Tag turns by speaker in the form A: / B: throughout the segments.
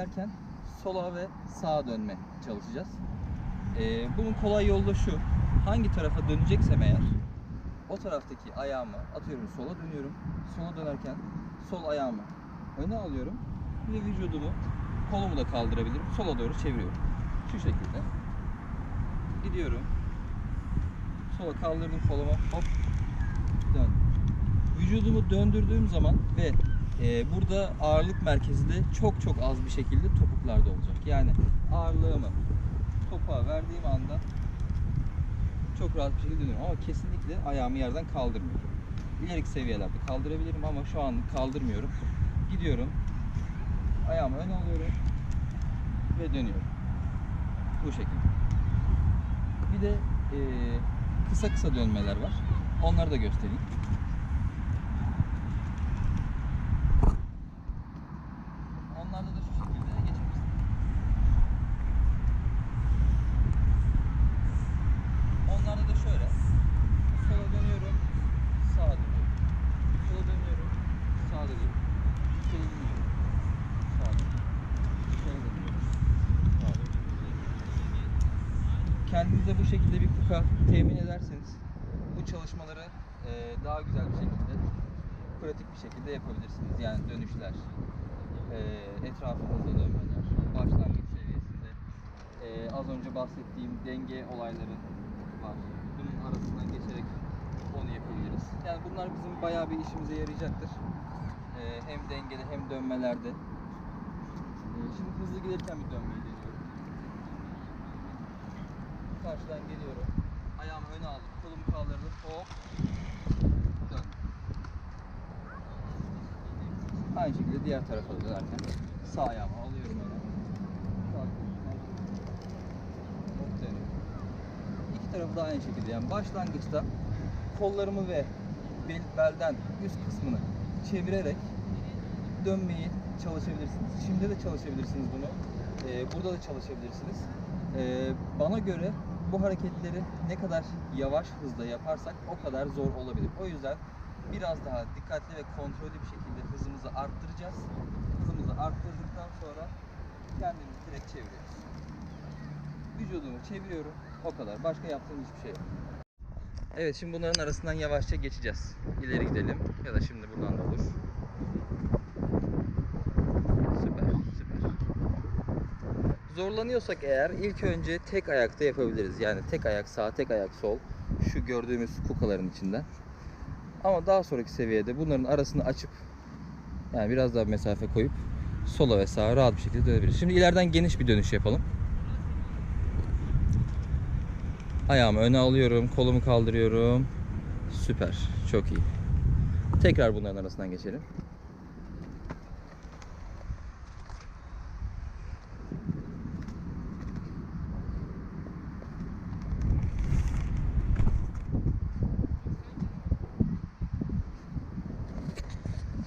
A: ederken sola ve sağa dönme çalışacağız. Ee, bunun kolay yolu da şu. Hangi tarafa döneceksem eğer o taraftaki ayağımı atıyorum sola dönüyorum. Sola dönerken sol ayağımı öne alıyorum ve vücudumu kolumu da kaldırabilirim. Sola doğru çeviriyorum. Şu şekilde. Gidiyorum. Sola kaldırdım kolumu. Hop. Dön. Vücudumu döndürdüğüm zaman ve e, burada ağırlık merkezi de çok çok az bir şekilde topuklarda olacak. Yani ağırlığımı topuğa verdiğim anda çok rahat bir şekilde dönüyorum. Ama kesinlikle ayağımı yerden kaldırmıyorum. İleriki seviyelerde kaldırabilirim ama şu an kaldırmıyorum. Gidiyorum. Ayağımı öne alıyorum ve dönüyorum. Bu şekilde. Bir de e, kısa kısa dönmeler var. Onları da göstereyim. Onlarda da şu şekilde geçebilirsin. Onlarda da şöyle. Sola dönüyorum, sağa dönüyorum. Sola dönüyorum, sağa dönüyorum. Sola dönüyorum, sağa dönüyorum. Sola dönüyorum, sağa dönüyorum. Kendinize bu şekilde bir kuka temin ederseniz bu çalışmaları e, daha güzel bir şekilde, pratik bir şekilde yapabilirsiniz. Yani dönüşler, e, etrafınızda dönmeler, başlangıç seviyesinde e, az önce bahsettiğim denge olayları var. Bunun arasından geçerek onu yapabiliriz. Yani bunlar bizim bayağı bir işimize yarayacaktır. E, hem dengede hem dönmelerde. E, şimdi hızlı gelirken bir dönmeyi. Karşıdan geliyorum. Ayağımı öne aldım. Kolumu kaldırdım. Hop. Dön. Aynı şekilde diğer tarafa dönerken sağ ayağımı alıyorum öne. Hop dönüyorum. İki tarafı da aynı şekilde yani başlangıçta kollarımı ve bel, belden üst kısmını çevirerek dönmeyi çalışabilirsiniz. Şimdi de çalışabilirsiniz bunu. Ee, burada da çalışabilirsiniz. Ee, bana göre bu hareketleri ne kadar yavaş hızda yaparsak o kadar zor olabilir. O yüzden biraz daha dikkatli ve kontrollü bir şekilde hızımızı arttıracağız. Hızımızı arttırdıktan sonra kendimizi direkt çeviriyoruz. Vücudumu çeviriyorum. O kadar. Başka yaptığım hiçbir şey yok. Evet şimdi bunların arasından yavaşça geçeceğiz. İleri gidelim ya da şimdi buradan da olur. Süper, süper. Zorlanıyorsak eğer ilk önce tek ayakta yapabiliriz. Yani tek ayak sağ, tek ayak sol. Şu gördüğümüz kukaların içinden. Ama daha sonraki seviyede bunların arasını açıp yani biraz daha mesafe koyup sola ve sağa rahat bir şekilde dönebiliriz. Şimdi ileriden geniş bir dönüş yapalım. Ayağımı öne alıyorum, kolumu kaldırıyorum. Süper, çok iyi. Tekrar bunların arasından geçelim.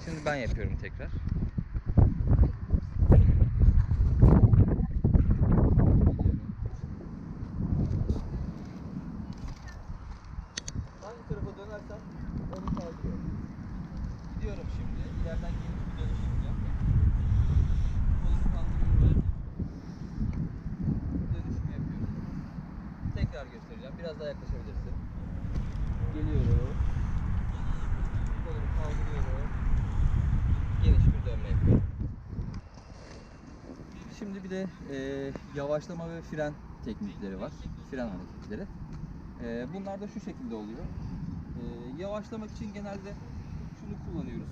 A: Şimdi ben yapıyorum tekrar. Hangi tarafa dönersem onu kaldırıyorum. Gidiyorum şimdi. İleriden geniş bir dönüş yapacağım. Kolumu kaldırıyorum. Dönüşümü yapıyorum. Tekrar göstereceğim. Biraz daha yaklaşabilirsin. Geliyorum. Kolumu kaldırıyorum. Geniş bir dönme yapıyorum. Şimdi bir de e, yavaşlama ve fren teknikleri var. Fren hareketleri. E, bunlar da şu şekilde oluyor. E, yavaşlamak için genelde şunu kullanıyoruz.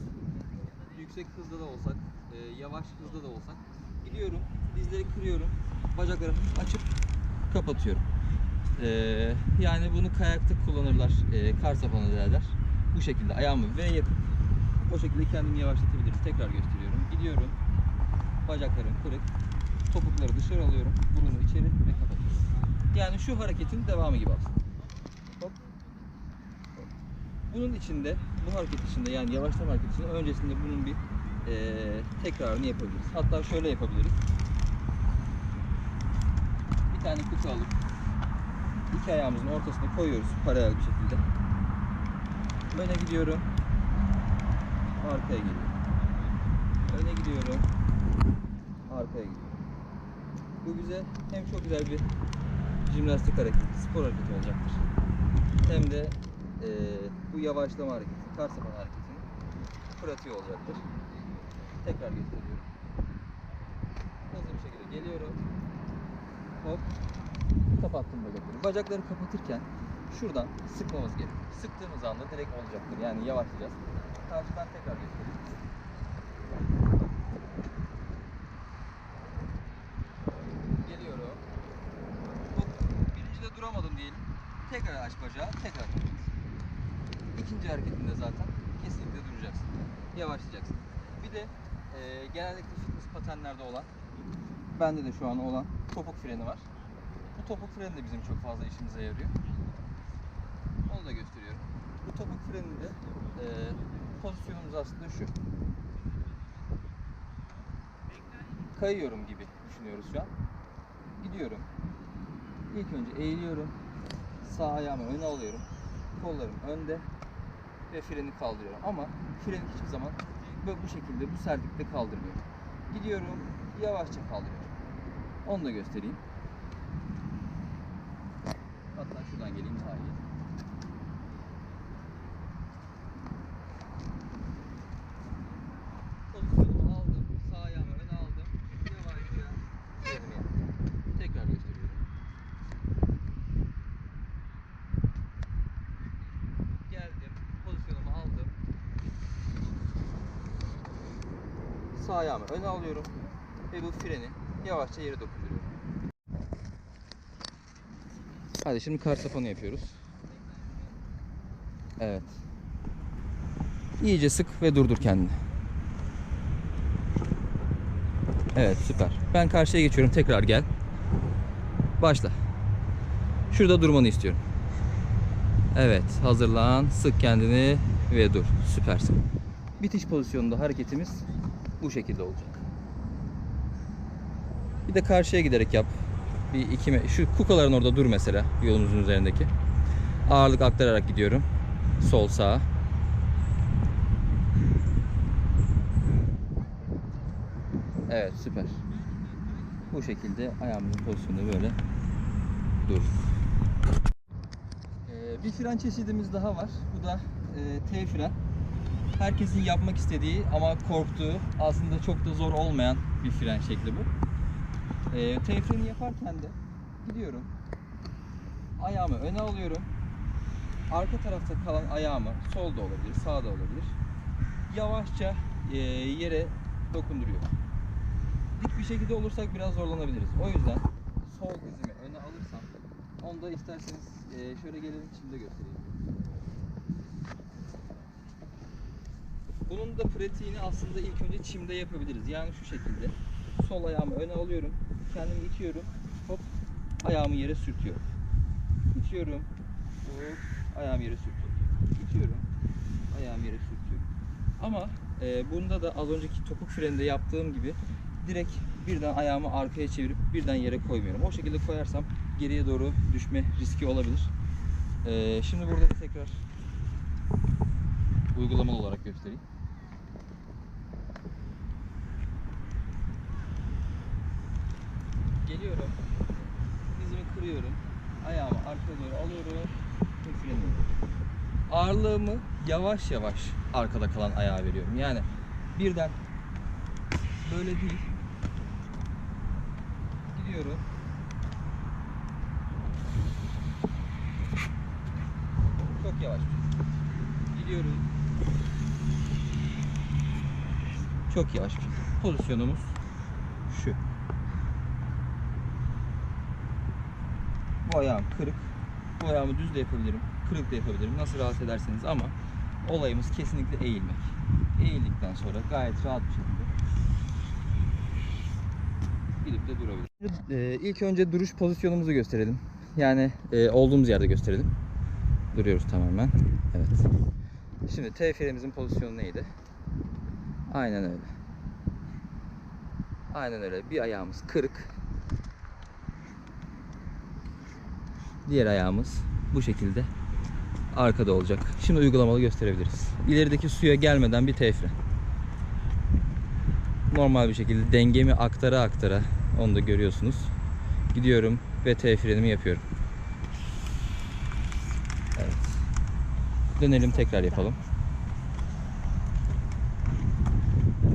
A: Yüksek hızda da olsak, e, yavaş hızda da olsak. Gidiyorum, dizleri kırıyorum, bacakları hafif açıp kapatıyorum. E, yani bunu kayakta kullanırlar, e, kar sapanı derler. Bu şekilde ayağımı V yapıp o şekilde kendimi yavaşlatabiliriz. Tekrar gösteriyorum. Gidiyorum, bacaklarım kırık, topukları dışarı alıyorum, burunu içeri ve kapatıyorum. Yani şu hareketin devamı gibi aslında. Hop. Bunun içinde, bu hareket içinde yani yavaşlama hareketi içinde öncesinde bunun bir eee tekrarını yapabiliriz. Hatta şöyle yapabiliriz. Bir tane kutu alıp iki ayağımızın ortasına koyuyoruz paralel bir şekilde. Öne gidiyorum. Arkaya geliyorum. Öne gidiyorum. arkaya gidiyorum. Bu bize hem çok güzel bir jimnastik hareketi, spor hareketi olacaktır. Hem de eee, bu yavaşlama hareketi, kar sapan hareketinin pratiği olacaktır. Tekrar gösteriyorum. Hızlı bir şekilde geliyorum. Hop. Kapattım bacakları. Bacakları kapatırken şuradan sıkmamız gerekiyor. Sıktığımız anda direkt olacaktır. Yani yavaşlayacağız. Karşıdan tekrar göstereyim. Geliyorum. Hop. Duramadım diyelim. Tekrar aç bacağı, tekrar kapat. İkinci hareketinde zaten kesinlikle duracaksın. Yavaşlayacaksın. Bir de e, genellikle fitness patenlerde olan, bende de şu an olan topuk freni var. Bu topuk freni de bizim çok fazla işimize yarıyor. Onu da gösteriyorum. Bu topuk freninde e, pozisyonumuz aslında şu. Kayıyorum gibi düşünüyoruz şu an. Gidiyorum. İlk önce eğiliyorum. Sağ ayağımı öne alıyorum. Kollarım önde ve freni kaldırıyorum. Ama freni hiçbir zaman böyle bu şekilde bu sertlikte kaldırmıyorum. Gidiyorum, yavaşça kaldırıyorum. Onu da göstereyim. Hatta şuradan geleyim daha iyi. Pozisyonumu aldım, sağ ayağımı öne aldım. Yavaşça frenimi yaptım. Tekrar gösteriyorum. Geldim, pozisyonumu aldım. Sağ ayağımı öne alıyorum ve bu freni yavaşça yere dokunduruyorum. Hadi şimdi kar sapanı yapıyoruz. Evet. İyice sık ve durdur kendini. Evet süper. Ben karşıya geçiyorum. Tekrar gel. Başla. Şurada durmanı istiyorum. Evet hazırlan. Sık kendini ve dur. Süpersin. Bitiş pozisyonunda hareketimiz bu şekilde olacak. Bir de karşıya giderek yap. Bir iki şu kukaların orada dur mesela yolumuzun üzerindeki. Ağırlık aktararak gidiyorum. Sol sağ. Evet süper. Bu şekilde ayağımızın pozisyonunda böyle dur. Ee, bir fren çeşidimiz daha var. Bu da e, T fren. Herkesin yapmak istediği ama korktuğu aslında çok da zor olmayan bir fren şekli bu. E, T freni yaparken de gidiyorum. Ayağımı öne alıyorum. Arka tarafta kalan ayağımı solda olabilir, sağda olabilir. Yavaşça e, yere dokunduruyorum. Dik bir şekilde olursak biraz zorlanabiliriz. O yüzden sol dizimi öne alırsam onu da isterseniz e, şöyle gelelim şimdi göstereyim. Bunun da pratiğini aslında ilk önce çimde yapabiliriz. Yani şu şekilde. Sol ayağımı öne alıyorum. Kendimi itiyorum. Hop. Ayağımı yere sürtüyorum. İtiyorum. Hop. Ayağımı yere sürtüyorum. İtiyorum. Ayağımı yere sürtüyorum. Ama e, bunda da az önceki topuk freninde yaptığım gibi direkt birden ayağımı arkaya çevirip birden yere koymuyorum. O şekilde koyarsam geriye doğru düşme riski olabilir. E, şimdi burada da tekrar uygulamalı olarak göstereyim. Geliyorum. Dizimi kırıyorum. Ayağımı arkaya doğru alıyorum. Ve freniyorum. Ağırlığımı yavaş yavaş arkada kalan ayağa veriyorum. Yani birden böyle değil. Gidiyorum. Çok yavaş. Gidiyorum. Çok yavaş. Pozisyonumuz şu. Bu ayağım kırık. Bu ayağımı düz de yapabilirim. Kırık da yapabilirim. Nasıl rahat ederseniz ama olayımız kesinlikle eğilmek. Eğildikten sonra gayet rahat bir şekilde gidip de durabilir. Ee, ilk önce duruş pozisyonumuzu gösterelim. Yani e, olduğumuz yerde gösterelim. Duruyoruz tamamen. Evet. Şimdi T frenimizin pozisyonu neydi? Aynen öyle. Aynen öyle. Bir ayağımız kırık. Diğer ayağımız bu şekilde arkada olacak. Şimdi uygulamalı gösterebiliriz. İlerideki suya gelmeden bir T fren. normal bir şekilde dengemi aktara aktara onu da görüyorsunuz. Gidiyorum ve T frenimi yapıyorum. Evet. Dönelim tekrar yapalım.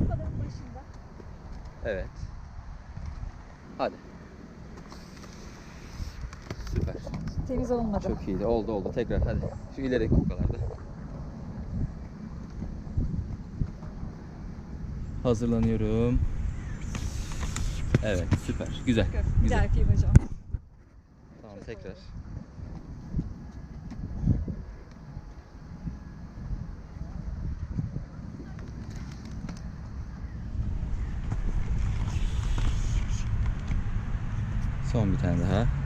B: Arabanın başında.
A: Evet. Hadi. Süper.
B: Temiz olmadı.
A: Çok iyiydi. Oldu oldu. Tekrar hadi. Şu ileri kukalarda. Hazırlanıyorum. Evet süper. Güzel. Güzel.
B: daha yapayım hocam.
A: Tamam tekrar. Son bir tane daha.